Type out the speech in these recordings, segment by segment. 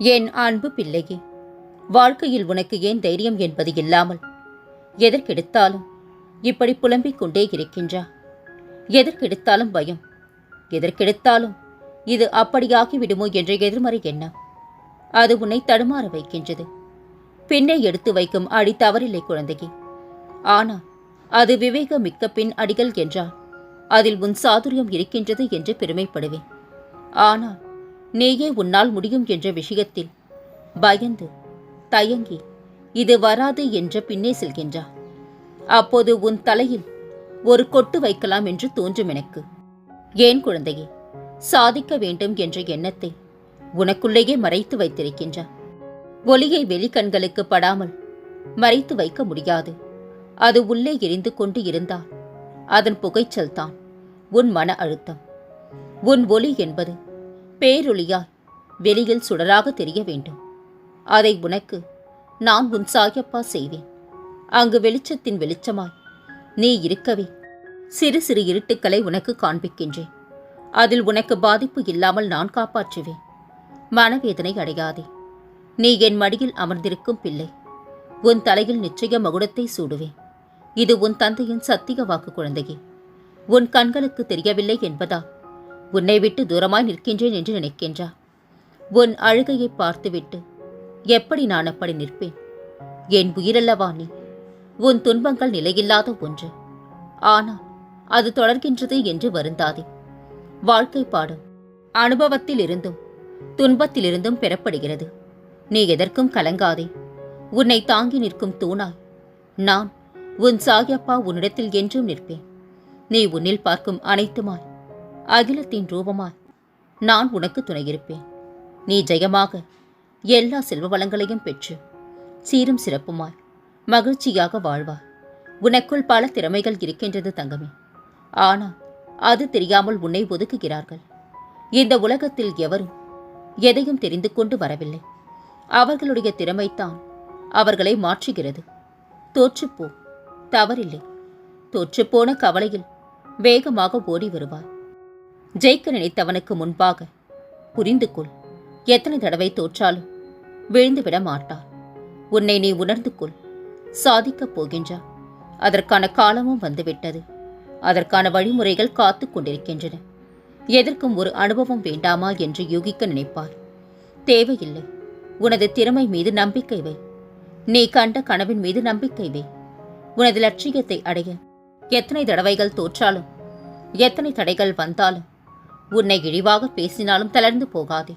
என் அன்பு பிள்ளையே வாழ்க்கையில் உனக்கு ஏன் தைரியம் என்பது இல்லாமல் எதற்கெடுத்தாலும் இப்படி புலம்பிக் கொண்டே இருக்கின்றா? எதற்கெடுத்தாலும் பயம். எதற்கெடுத்தாலும் இது அப்படியாகி விடுமோ என்ற எதிர்மறை எண்ணம். அது உன்னை தடுமாற வைக்கின்றது. பின்னே எடுத்து வைக்கும் அடி தவறில்லை குழந்தையே. ஆனால் அது விவேக மிக்க பின் அடிகள் என்றால் அதில் உன் சாதுரியம் இருக்கின்றது என்று பெருமைப்படுவேன். ஆனால் நீயே உன்னால் முடியும் என்ற விஷயத்தில். பயந்து தயங்கி இது வராது என்ற பின்னே செல்கின்றா. அப்போது உன் தலையில் ஒரு கொட்டு வைக்கலாம் என்று தோன்றும் எனக்கு. ஏன் குழந்தையே சாதிக்க வேண்டும் என்ற எண்ணத்தை உனக்குள்ளேயே மறைத்து வைத்திருக்கின்றா. ஒளியை வெளிக்கண்களுக்கு படாமல் மறைத்து வைக்க முடியாது. அது உள்ளே எரிந்து கொண்டு இருந்தால் அதன் புகைச்சல்தான் உன் மன அழுத்தம். உன் ஒளி என்பது பேரொளியாய் வெளியில் சுடராக தெரிய வேண்டும். அதை உனக்கு நான் உன் சாயப்பா செய்வேன். அங்கு வெளிச்சத்தின் வெளிச்சமாய் நீ இருக்கவே. சிறு சிறு இருட்டுக்களை உனக்கு காண்பிக்கின்றேன். அதில் உனக்கு பாதிப்பு இல்லாமல் நான் காப்பாற்றுவேன். மனவேதனை அடையாதே. நீ என் மடியில் அமர்ந்திருக்கும் பிள்ளை. உன் தலையில் நிச்சய மகுடத்தை சூடுவேன். இது உன் தந்தையின் சத்திய வாக்கு குழந்தையே. உன் கண்களுக்கு தெரியவில்லை என்பதா உன்னை விட்டு தூரமாய் நிற்கின்றேன் என்று நினைக்கின்றா உன் அழுகையை பார்த்துவிட்டு எப்படி நான் அப்படி நிற்பேன்? என் உயிரல்லவா நீ? உன் துன்பங்கள் நிலையில்லாத ஒன்று. ஆனால் அது தொடர்கின்றது என்று வருந்தாதே. வாழ்க்கை பாடும். அனுபவத்தில் இருந்தும் துன்பத்திலிருந்தும் பெறப்படுகிறது. நீ எதற்கும் கலங்காதே. உன்னை தாங்கி நிற்கும் தூணாய். நான் உன் சாயப்பா உன்னிடத்தில் என்றும் நிற்பேன். நீ உன்னில் பார்க்கும் அனைத்துமாய். அகிலத்தின் ரூபமாய் நான் உனக்கு துணையிருப்பேன். நீ ஜெயமாக எல்லா செல்வ வளங்களையும் பெற்று சீரும் சிறப்புமாய் மகிழ்ச்சியாக வாழ்வாய். உனக்குள் பல திறமைகள் இருக்கின்றது தங்கமே. ஆனால் அது தெரியாமல் உன்னை ஒதுக்குகிறார்கள். இந்த உலகத்தில் எவரும் எதையும் தெரிந்து கொண்டு வரவில்லை. அவர்களுடைய திறமைத்தான் அவர்களை மாற்றுகிறது. தோற்றுப்போ. தவறில்லை. தோற்றுப்போன கவலையில் வேகமாக ஓடி வருவார் ஜெயிக்க நினைத்தவனுக்கு முன்பாக புரிந்து கொள் எத்தனை தடவை தோற்றாலும் விழுந்துவிட மாட்டார். உன்னை நீ உணர்ந்து கொள் சாதிக்கப் போகின்றார் அதற்கான காலமும் வந்துவிட்டது. அதற்கான வழிமுறைகள் காத்து கொண்டிருக்கின்றன. எதற்கும் ஒரு அனுபவம் வேண்டாமா என்று யூகிக்க நினைப்பார். தேவையில்லை. உனது திறமை மீது நம்பிக்கை வை. நீ கண்ட கனவின் மீது நம்பிக்கை வை. உனது லட்சியத்தை அடைய எத்தனை தடவைகள் தோற்றாலும் எத்தனை தடைகள் வந்தாலும் உன்னை இழிவாக பேசினாலும் தளர்ந்து போகாதே.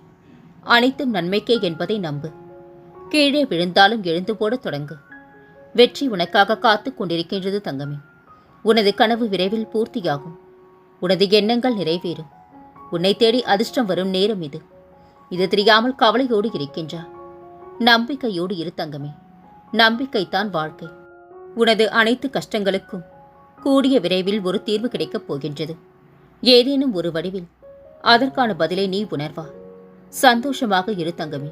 அனைத்தும் நன்மைக்கே என்பதை நம்பு. கீழே விழுந்தாலும் எழுந்து போடத் தொடங்கு. வெற்றி உனக்காக காத்துக் கொண்டிருக்கின்றது தங்கமே. உனது கனவு விரைவில் பூர்த்தியாகும். உனது எண்ணங்கள் நிறைவேறும். உன்னை தேடி அதிர்ஷ்டம் வரும் நேரம் இது. இது தெரியாமல் கவலையோடு இருக்கின்றா. நம்பிக்கையோடு இரு தங்கமே. நம்பிக்கைத்தான் வாழ்க்கை. உனது அனைத்து கஷ்டங்களுக்கும் கூடிய விரைவில் ஒரு தீர்வு கிடைக்கப் போகின்றது. ஏதேனும் ஒரு வடிவில் அதற்கான பதிலை நீ உணர்வா? சந்தோஷமாக இரு தங்கமே.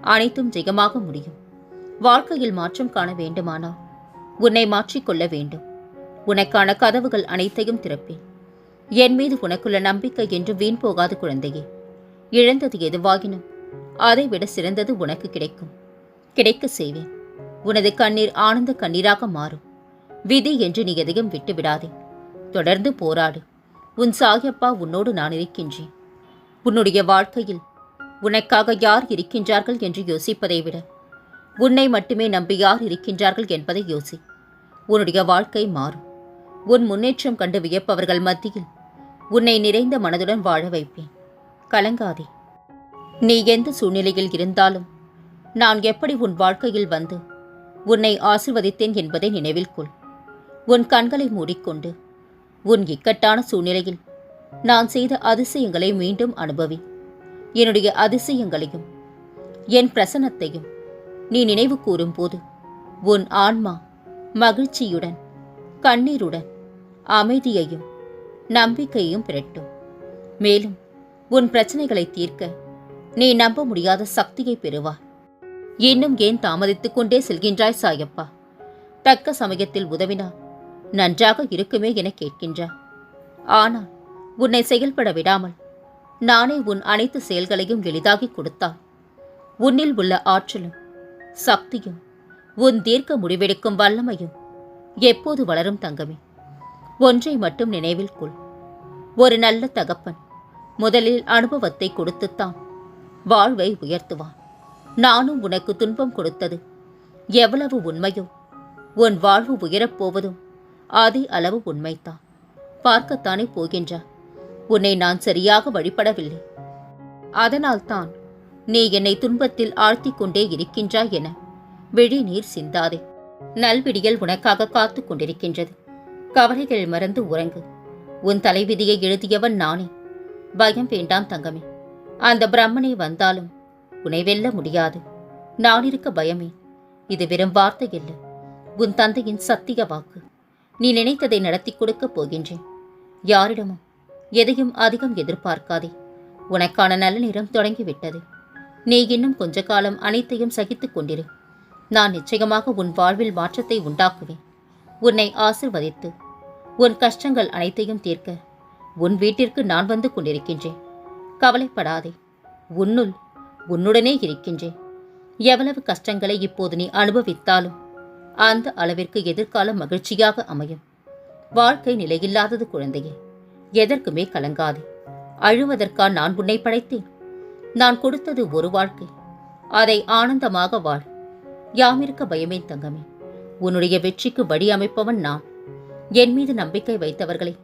அனைத்தும் ஜெயமாக முடியும். வாழ்க்கையில் மாற்றம் காண வேண்டுமானால் உன்னை மாற்றிக்கொள்ள வேண்டும். உனக்கான கதவுகள் அனைத்தையும் திறப்பேன். என் மீது உனக்குள்ள நம்பிக்கை என்று வீண் போகாத குழந்தையே. இழந்தது எதுவாகினும் அதைவிட சிறந்தது உனக்கு கிடைக்கும். கிடைக்க செய்வேன். உனது கண்ணீர் ஆனந்த கண்ணீராக மாறும். விதி என்று நீ எதையும் விட்டு விடாதே தொடர்ந்து போராடு. உன் சாயப்பா உன்னோடு நான் இருக்கின்றேன். உன்னுடைய வாழ்க்கையில் உனக்காக யார் இருக்கின்றார்கள் என்று யோசிப்பதை விட உன்னை மட்டுமே நம்பி யார் இருக்கின்றார்கள் என்பதை யோசி. உன்னுடைய வாழ்க்கை மாறும். உன் முன்னேற்றம் கண்டு வியப்பவர்கள் மத்தியில் உன்னை நிறைந்த மனதுடன் வாழ வைப்பேன். கலங்காதே. நீ எந்த சூழ்நிலையில் இருந்தாலும் நான் எப்படி உன் வாழ்க்கையில் வந்து உன்னை ஆசிர்வதித்தேன் என்பதை நினைவில் கொள். உன் கண்களை மூடிக்கொண்டு உன் இக்கட்டான சூழ்நிலையில் நான் செய்த அதிசயங்களை மீண்டும் அனுபவி. என்னுடைய அதிசயங்களையும் என் பிரசன்னத்தையும் நீ நினைவு கூறும்போது உன் ஆன்மா மகிழ்ச்சியுடன் கண்ணீருடன் அமைதியையும் நம்பிக்கையையும் பெறட்டும். மேலும் உன் பிரச்சனைகளை தீர்க்க நீ நம்ப முடியாத சக்தியை பெறுவார் இன்னும் ஏன் தாமதித்துக் கொண்டே செல்கின்றாய் சாயப்பா? தக்க சமயத்தில் உதவினால் நன்றாக இருக்குமே என கேட்கின்றார் ஆனால் உன்னை செயல்பட விடாமல் நானே உன் அனைத்து செயல்களையும் எளிதாகி கொடுத்தால் உன்னில் உள்ள ஆற்றலும் சக்தியும் உன் தீர்க்க முடிவெடுக்கும் வல்லமையும் எப்போது வளரும் தங்கமே? ஒன்றை மட்டும் நினைவில் கொள். ஒரு நல்ல தகப்பன் முதலில் அனுபவத்தை கொடுத்துத்தான் வாழ்வை உயர்த்துவான். நானும் உனக்கு துன்பம் கொடுத்தது எவ்வளவு உண்மையோ உன் வாழ்வு உயரப்போவதும் அதே அளவு உண்மைதான் பார்க்கத்தானே போகின்றா. உன்னை நான் சரியாக வழிபடவில்லை. அதனால்தான் நீ என்னை துன்பத்தில் ஆழ்த்திக் கொண்டே இருக்கின்றாய் என விழி நீர் சிந்தாதே. நல்விடியல் உனக்காக காத்துக் கொண்டிருக்கின்றது. கவலைகள் மறந்து உறங்கு. உன் தலைவிதியை எழுதியவன் நானே. பயம் வேண்டாம் தங்கமே. அந்த பிரம்மனே வந்தாலும் உன்னை வெல்ல முடியாது. நான் இருக்க பயமே. இது வெறும் வார்த்தை இல்லை உன் தந்தையின் சத்திய வாக்கு. நீ நினைத்ததை நடத்தி கொடுக்கப் போகின்றேன். யாரிடமும் எதையும் அதிகம் எதிர்பார்க்காதே. உனக்கான நல்ல நேரம் தொடங்கிவிட்டது. நீ இன்னும் கொஞ்ச காலம் அனைத்தையும் சகித்துக் கொண்டிரு. நான் நிச்சயமாக உன் வாழ்வில் மாற்றத்தை உண்டாக்குவேன். உன்னை ஆசிர்வதித்து உன் கஷ்டங்கள் அனைத்தையும் தீர்க்க உன் வீட்டிற்கு நான் வந்து கொண்டிருக்கின்றேன். கவலைப்படாதே. உன்னுள் உன்னுடனே இருக்கின்றேன். எவ்வளவு கஷ்டங்களை இப்போது நீ அனுபவித்தாலும் அந்த அளவிற்கு எதிர்காலம் மகிழ்ச்சியாக அமையும். வாழ்க்கை நிலையில்லாதது குழந்தையே எதற்குமே கலங்காதே. அழுவதற்கா நான் உன்னை படைத்தேன். நான் கொடுத்தது ஒரு வாழ்க்கை. அதை ஆனந்தமாக வாழ். யாமிருக்க பயமே தங்கமே உன்னுடைய வெற்றிக்கு வழி அமைப்பவன் நான். என் மீது நம்பிக்கை வைத்தவர்களை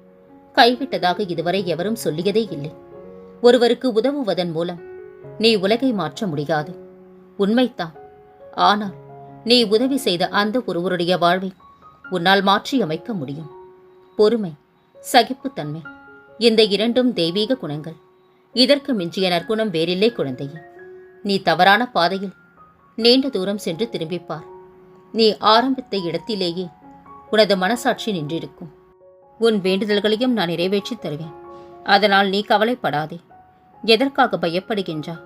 கைவிட்டதாக இதுவரை எவரும் சொல்லியதே இல்லை. ஒருவருக்கு உதவுவதன் மூலம் நீ உலகை மாற்ற முடியாது. உண்மைத்தான் ஆனால் நீ உதவி செய்த அந்த ஒருவருடைய வாழ்வை உன்னால் மாற்றியமைக்க முடியும். பொறுமை சகிப்புத்தன்மை இந்த இரண்டும் தெய்வீக குணங்கள். இதற்கு மிஞ்சிய நற்குணம் வேறில்லை குழந்தையே. நீ தவறான பாதையில் நீண்ட தூரம் சென்று திரும்பிப்பார். நீ ஆரம்பித்த இடத்திலேயே உனது மனசாட்சி நின்றிருக்கும். உன் வேண்டுதல்களையும் நான் நிறைவேற்றித் தருவேன். அதனால் நீ கவலைப்படாதே. எதற்காக பயப்படுகின்றா?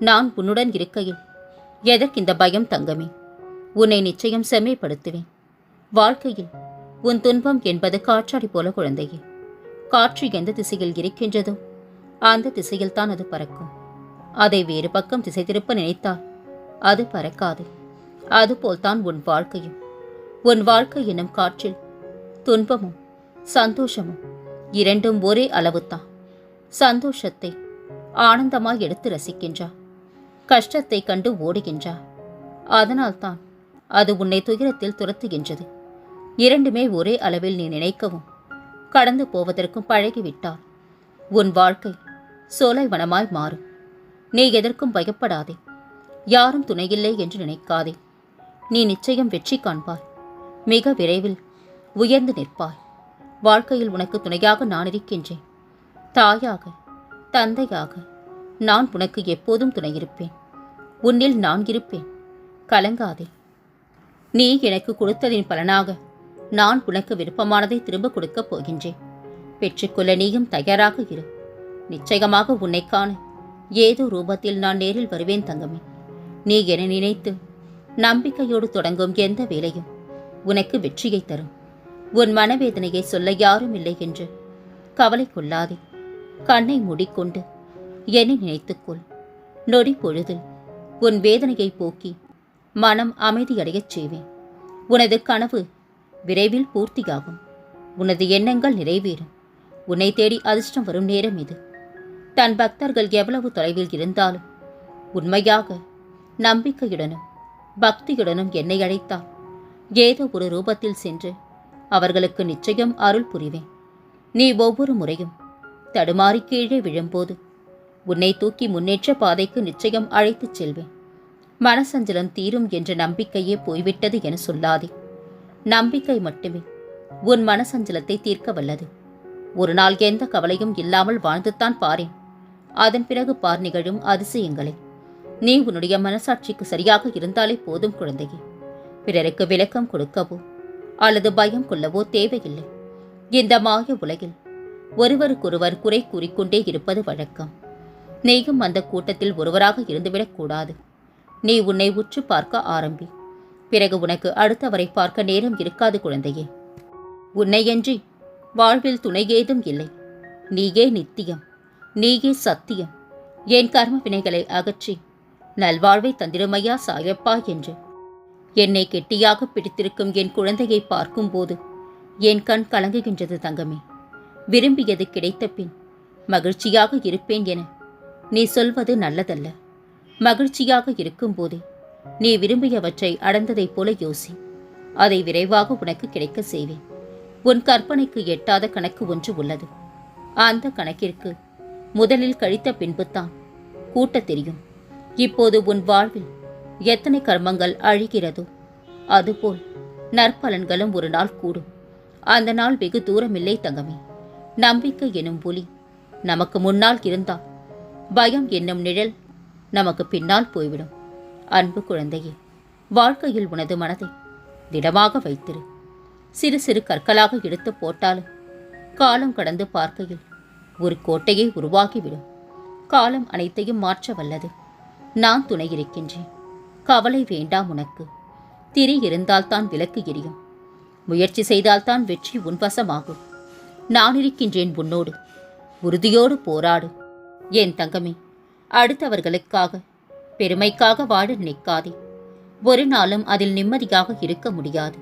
நான் உன்னுடன் இருக்கையில் எதற்கு இந்த பயம் தங்கமே? உன்னை நிச்சயம் செம்மைப்படுத்துவேன். வாழ்க்கையில் உன் துன்பம் என்பது காற்றாடி போல குழந்தையே. காற்று எந்த திசையில் இருக்கின்றதோ அந்த திசையில் தான் அது பறக்கும். அதை வேறு பக்கம் திசை திருப்ப நினைத்தால் அது பறக்காது. அதுபோல்தான் உன் வாழ்க்கையும். உன் வாழ்க்கை எனும் காற்றில் துன்பமும் சந்தோஷமும் இரண்டும் ஒரே அளவுதான் சந்தோஷத்தை ஆனந்தமாய் எடுத்து ரசிக்கின்றா. கஷ்டத்தை கண்டு ஓடுகின்றா. அதனால்தான் அது உன்னை துயரத்தில் துரத்துகின்றது. இரண்டுமே ஒரே அளவில் நீ நினைக்கவும். கடந்து போவதற்கும் பழகிவிட்டால் உன் வாழ்க்கை சோலைவனமாய் மாறும். நீ எதற்கும் பயப்படாதே. யாரும் துணையில்லை என்று நினைக்காதே. நீ நிச்சயம் வெற்றி காண்பாய். மிக விரைவில் உயர்ந்து நிற்பாய். வாழ்க்கையில் உனக்கு துணையாக நான் இருக்கின்றேன். தாயாக தந்தையாக நான் உனக்கு எப்போதும் துணையிருப்பேன் உன்னில் நான் இருப்பேன். கலங்காதே. நீ எனக்கு கொடுத்ததின் பலனாக நான் உனக்கு விருப்பமானதை திரும்ப கொடுக்கப் போகின்றேன். பெற்றுக்கொள்ள நீயும் தயாராக இரு. நிச்சயமாக உன்னை காண ஏதோ ரூபத்தில் நான் நேரில் வருவேன் தங்கமே. நீ என நினைத்து நம்பிக்கையோடு தொடங்கும் எந்த வேலையும் உனக்கு வெற்றியை தரும். உன் மனவேதனையை சொல்ல யாரும் இல்லை என்று கவலை கொள்ளாதே. கண்ணை மூடிக்கொண்டு என்னை நினைத்துக்கொள். நொடி பொழுதில் உன் வேதனையை போக்கி மனம் அமைதியடையச் செய்வேன். உனது கனவு விரைவில் பூர்த்தியாகும். உனது எண்ணங்கள் நிறைவேறும். உன்னை தேடி அதிர்ஷ்டம் வரும் நேரம் இது. தன் பக்தர்கள் எவ்வளவு தொலைவில் இருந்தாலும் உண்மையாக நம்பிக்கையுடனும் பக்தியுடனும் என்னை அழைத்தால் ஏதோ ஒரு ரூபத்தில் சென்று அவர்களுக்கு நிச்சயம் அருள் புரிவேன். நீ ஒவ்வொரு முறையும் தடுமாறி கீழே விழும்போது உன்னை தூக்கி முன்னேற்ற பாதைக்கு நிச்சயம் அழைத்துச் செல்வேன். மனசஞ்சலம் தீரும் என்ற நம்பிக்கையே போய்விட்டது என சொல்லாதே. நம்பிக்கை மட்டுமே. உன் மனசஞ்சலத்தை தீர்க்க வல்லது. ஒரு நாள் எந்த கவலையும் இல்லாமல் வாழ்ந்துத்தான் பாரேன். அதன் பிறகு பார் நிகழும் அதிசயங்களை. நீ உன்னுடைய மனசாட்சிக்கு சரியாக இருந்தாலே போதும் குழந்தையே. பிறருக்கு விளக்கம் கொடுக்கவோ அல்லது பயம் கொள்ளவோ தேவையில்லை. இந்த மாய உலகில் ஒருவருக்கொருவர் குறை கூறிக்கொண்டே இருப்பது வழக்கம். நீயும் அந்த கூட்டத்தில் ஒருவராக இருந்துவிடக் கூடாது. நீ உன்னை உற்று பார்க்க ஆரம்பி. பிறகு உனக்கு அடுத்தவரை பார்க்க நேரம் இருக்காது குழந்தையே. உன்னையன்றி வாழ்வில் துணை ஏதும் இல்லை. நீயே நித்தியம். நீயே சத்தியம். என் கர்ம வினைகளை அகற்றி நல்வாழ்வை தந்திரமையா சாயப்பா என்று. என்னை கெட்டியாக பிடித்திருக்கும் என் குழந்தையை பார்க்கும்போது என் கண் கலங்குகின்றது தங்கமே. விரும்பியது கிடைத்த பின் மகிழ்ச்சியாக இருப்பேன் என நீ சொல்வது நல்லதல்ல. மகிழ்ச்சியாக இருக்கும்போதே நீ விரும்பியவற்றை அடைந்ததைப் போல யோசி. அதை விரைவாக உனக்கு கிடைக்க செய்வேன். உன் கற்பனைக்கு எட்டாத கணக்கு ஒன்று உள்ளது. அந்த கணக்கிற்கு முதலில் கழித்த பின்புதான் கூட்டத் தெரியும். இப்போது உன் வாழ்வில் எத்தனை கர்மங்கள் அழிகிறதோ அதுபோல் நற்பலன்களும் ஒரு நாள் கூடும். அந்த நாள் வெகு தூரமில்லை தங்கமே. நம்பிக்கை எனும் புலி நமக்கு முன்னால் இருந்தால் பயம் என்னும் நிழல் நமக்கு பின்னால் போய்விடும். அன்பு குழந்தையே வாழ்க்கையில் உனது மனதை திடமாக வைத்திரு. சிறு சிறு கற்களாக எடுத்து போட்டாலும் காலம் கடந்து பார்க்கையில் ஒரு கோட்டையை உருவாகிவிடும் காலம் அனைத்தையும் மாற்ற வல்லது. நான் துணை இருக்கின்றேன். கவலை வேண்டாம் உனக்கு. திரி இருந்தால்தான் விளக்கு எரியும். முயற்சி செய்தால்தான் வெற்றி உன்வசமாகும். நான் இருக்கின்றேன் உன்னோடு. உறுதியோடு போராடு. என் தங்கமே அடுத்தவர்களுக்காக. பெருமைக்காக வாழ நினைக்காதே. ஒரு நாளும் அதில் நிம்மதியாக இருக்க முடியாது.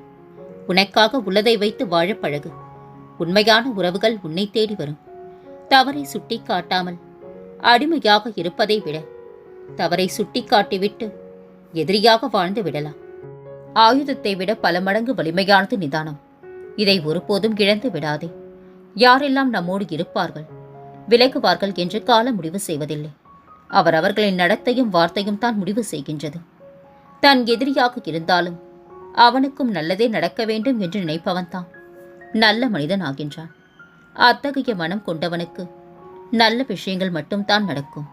உனக்காக உள்ளதை வைத்து வாழ பழகு. உண்மையான உறவுகள் உன்னை தேடி வரும். தவறை சுட்டிக் காட்டாமல் அடிமையாக இருப்பதை விட தவறை சுட்டிக் காட்டிவிட்டு எதிரியாக வாழ்ந்து விடலாம். ஆயுதத்தை விட பல மடங்கு வலிமையானது நிதானம். இதை ஒருபோதும் இழந்து விடாதே. யாரெல்லாம் நம்மோடு இருப்பார்கள் விலகுவார்கள் என்று காலம் முடிவு செய்வதில்லை. அவர் அவர்களின் நடத்தையும் வார்த்தையும் தான் முடிவு செய்கின்றது. தன் எதிரியாக இருந்தாலும் அவனுக்கும் நல்லதே நடக்க வேண்டும் என்று நினைப்பவன்தான் நல்ல மனிதன் ஆகின்றான். அத்தகைய மனம் கொண்டவனுக்கு நல்ல விஷயங்கள் மட்டும்தான் நடக்கும்.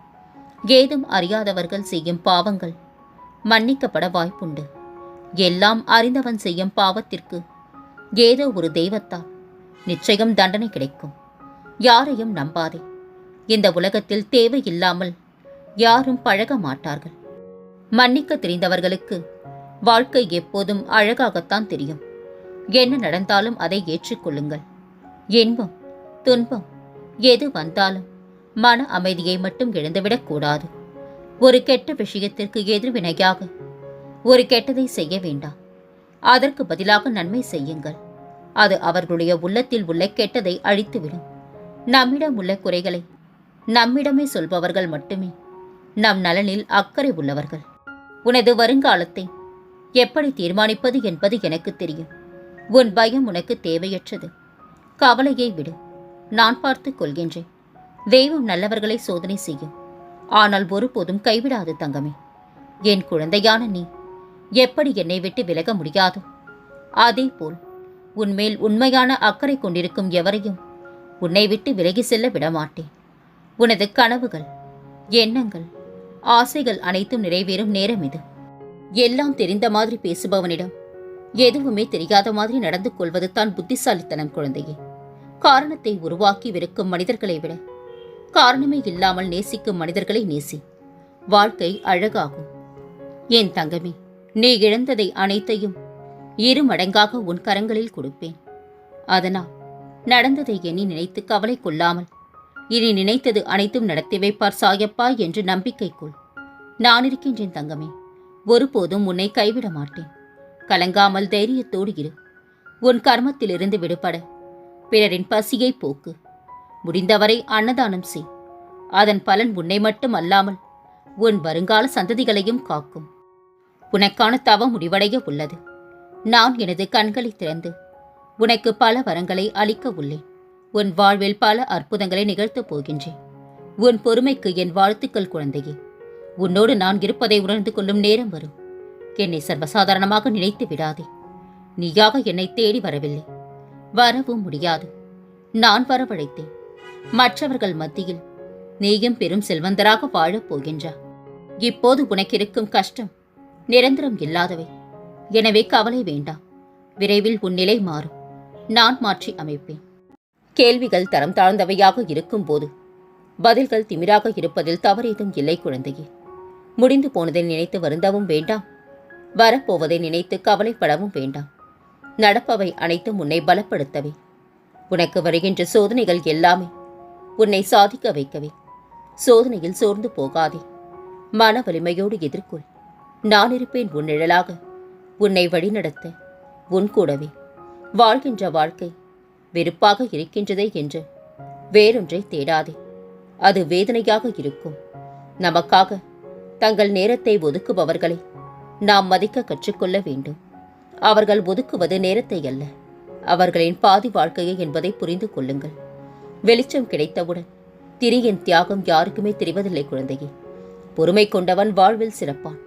ஏதும் அறியாதவர்கள் செய்யும் பாவங்கள் மன்னிக்கப்பட வாய்ப்புண்டு. எல்லாம் அறிந்தவன் செய்யும் பாவத்திற்கு ஏதோ ஒரு தெய்வத்தால் நிச்சயம் தண்டனை கிடைக்கும். யாரையும் நம்பாதே. இந்த உலகத்தில் தேவையில்லாமல் யாரும் பழக மாட்டார்கள். மன்னிக்க தெரிந்தவர்களுக்கு வாழ்க்கை எப்போதும் அழகாகத்தான் தெரியும். என்ன நடந்தாலும் அதை ஏற்றுக்கொள்ளுங்கள். இன்பம் துன்பம் எது வந்தாலும் மன அமைதியை மட்டும் இழந்துவிடக் கூடாது. ஒரு கெட்ட விஷயத்திற்கு எதிர்வினையாக ஒரு கெட்டதை செய்ய வேண்டாம். அதற்கு பதிலாக நன்மை செய்யுங்கள். அது அவர்களுடைய உள்ளத்தில் உள்ள கெட்டதை அழித்துவிடும். நம்மிடம் உள்ள குறைகளை நம்மிடமே சொல்பவர்கள் மட்டுமே நம் நலனில் அக்கறை உள்ளவர்கள். உனது வருங்காலத்தை எப்படி தீர்மானிப்பது என்பது எனக்கு தெரியும். உன் பயம் உனக்கு தேவையற்றது. கவலையை விடு. நான் பார்த்துக் கொள்கின்றேன். தெய்வம் நல்லவர்களை சோதனை செய்யும். ஆனால் ஒருபோதும் கைவிடாது தங்கமே. என் குழந்தையான நீ எப்படி என்னை விட்டு விலக முடியாதோ அதேபோல் உன்மேல் உண்மையான அக்கறை கொண்டிருக்கும் எவரையும் உன்னை விட்டு விலகி செல்ல விடமாட்டேன். உனது கனவுகள் எண்ணங்கள் ஆசைகள் அனைத்தும் நிறைவேறும் நேரம் இது. எல்லாம் தெரிந்த மாதிரி பேசுபவனிடம் எதுவுமே தெரியாத மாதிரி நடந்து கொள்வது தான் புத்திசாலித்தனம் குழந்தையே. காரணத்தை உருவாக்கி வெறுக்கும் மனிதர்களை விட காரணமே இல்லாமல் நேசிக்கும் மனிதர்களை நேசி. வாழ்க்கை அழகாகும். என் தங்கமே நீ இழந்ததை அனைத்தையும் இரு மடங்காக உன் கரங்களில் கொடுப்பேன். அதனால் நடந்ததை எண்ணி நினைத்து கவலை கொள்ளாமல் இனி நினைத்தது அனைத்தும் நடத்தி வைப்பார் சாயப்பா என்று நம்பிக்கைக்குள். நான் இருக்கின்றேன் தங்கமே. ஒருபோதும் உன்னை கைவிட மாட்டேன். கலங்காமல் தைரியத்தோடு இரு. உன் கர்மத்திலிருந்து விடுபட. பிறரின் பசியை போக்கு. முடிந்தவரை அன்னதானம் செய். அதன் பலன் உன்னை மட்டும் அல்லாமல் உன் வருங்கால சந்ததிகளையும் காக்கும். உனக்கான தவம் முடிவடைய உள்ளது. நான் எனது கண்களை திறந்து உனக்கு பல வரங்களை அளிக்க உள்ளேன். உன் வாழ்வில் பல அற்புதங்களை நிகழ்த்தப் போகின்றேன். உன் பொறுமைக்கு என் வாழ்த்துக்கள் குழந்தையே. உன்னோடு நான் இருப்பதை உணர்ந்து கொள்ளும் நேரம் வரும். என்னை சர்வசாதாரணமாக நினைத்து விடாதே. நீயாக என்னை தேடி வரவில்லை. வரவும் முடியாது. நான் வரவழைத்தேன். மற்றவர்கள் மத்தியில் நீயும் பெரும் செல்வந்தராக வாழப் போகின்றாய் இப்போது உனக்கிருக்கும் கஷ்டம் நிரந்தரம் இல்லாதவை. எனவே கவலை வேண்டாம். விரைவில் உன் நிலை மாறும். நான் மாற்றி அமைப்பேன். கேள்விகள் தரம் தாழ்ந்தவையாக இருக்கும்போது பதில்கள் திமிராக இருப்பதில் தவறேதும் இல்லை குழந்தையே. முடிந்து போனதை நினைத்து வருந்தவும் வேண்டாம். வரப்போவதை நினைத்து கவலைப்படவும் வேண்டாம். நடப்பவை அனைத்தும் உன்னை பலப்படுத்தவே. உனக்கு வருகின்ற சோதனைகள் எல்லாமே உன்னை சாதிக்க வைக்கவே. சோதனையில் சோர்ந்து போகாதே. மன வலிமையோடு எதிர்கொள். நான் இருப்பேன் உன் நிழலாக. உன்னை வழிநடத்த உன் கூடவே. வாழ்கின்ற வாழ்க்கை வெறுப்பாக இருக்கின்றதே என்று. வேறொன்றை தேடாதே. அது வேதனையாக இருக்கும். நமக்காக தங்கள் நேரத்தை ஒதுக்குபவர்களை நாம் மதிக்க கற்றுக்கொள்ள வேண்டும். அவர்கள் ஒதுக்குவது நேரத்தை அல்ல. அவர்களின் பாதி வாழ்க்கையை என்பதை புரிந்து கொள்ளுங்கள். வெளிச்சம் கிடைத்தவுடன் திரியின் தியாகம் யாருக்குமே தெரிவதில்லை குழந்தையே. பொறுமை கொண்டவன் வாழ்வில் சிறப்பான்.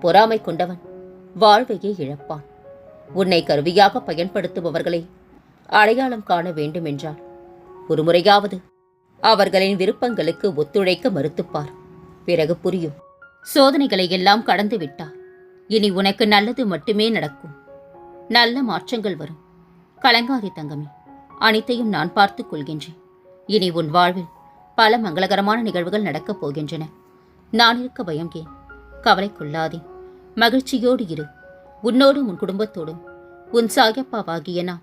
பொறாமை கொண்டவன் வாழ்வையே இழப்பான். உன்னை கருவியாக பயன்படுத்துபவர்களை அடையாளம் காண வேண்டுமென்றால் ஒரு முறையாவது அவர்களின் விருப்பங்களுக்கு ஒத்துழைக்க மறுத்துப்பார். பிறகு புரியும். சோதனைகளை எல்லாம் கடந்து விட்டார். இனி உனக்கு நல்லது மட்டுமே நடக்கும். நல்ல மாற்றங்கள் வரும். கலங்காரி தங்கமே. அனைத்தையும் நான் பார்த்துக் கொள்கின்றேன். இனி உன் வாழ்வில் பல மங்களகரமான நிகழ்வுகள் நடக்கப் போகின்றன. நான் இருக்க பயம் ஏன்? கவலை கொள்ளாதே. மகிழ்ச்சியோடு இரு. உன்னோடும் உன் குடும்பத்தோடும். உன் சாயப்பாவாகிய நான்